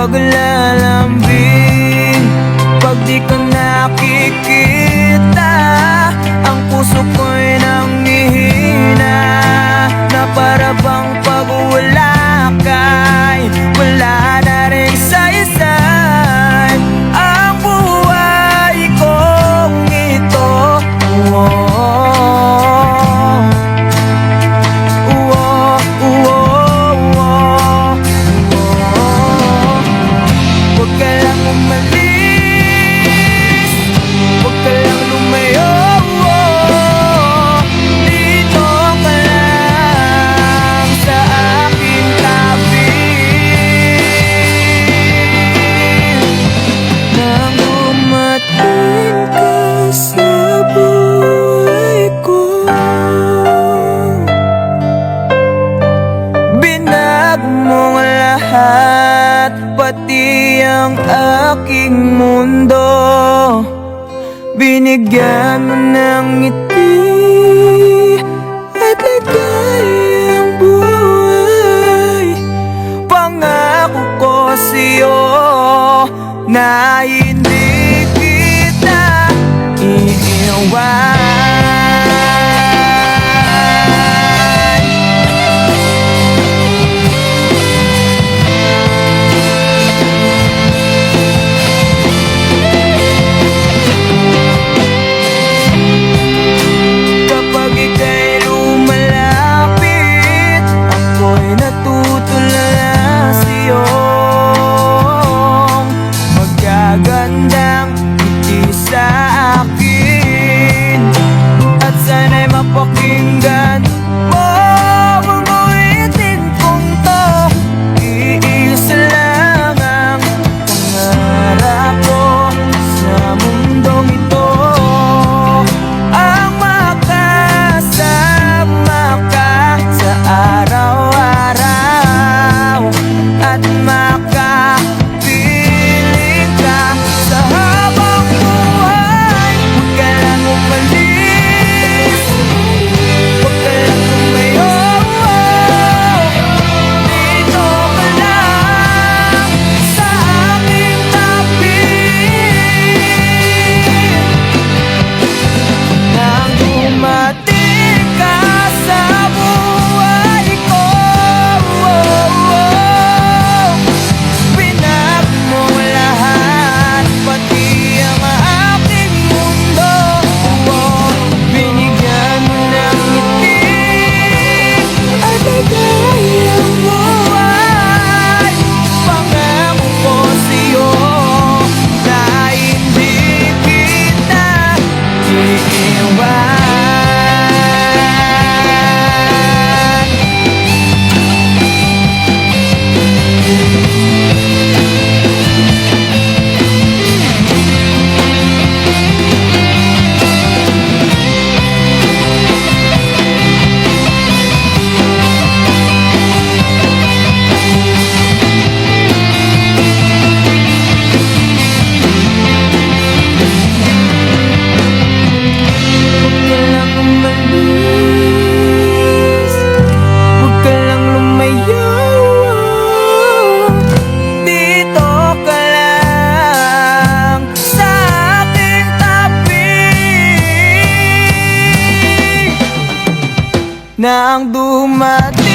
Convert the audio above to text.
paglalambing Pag di ka nakikita Ang puso ko'y nangihina. Na para bang pag-uwala pati ang aking mundo. Binigyan mo ng ngiti at lagay ang buhay. Pangako ko sa'yo na hindi kita iiwan. Thinking why na ang dumating.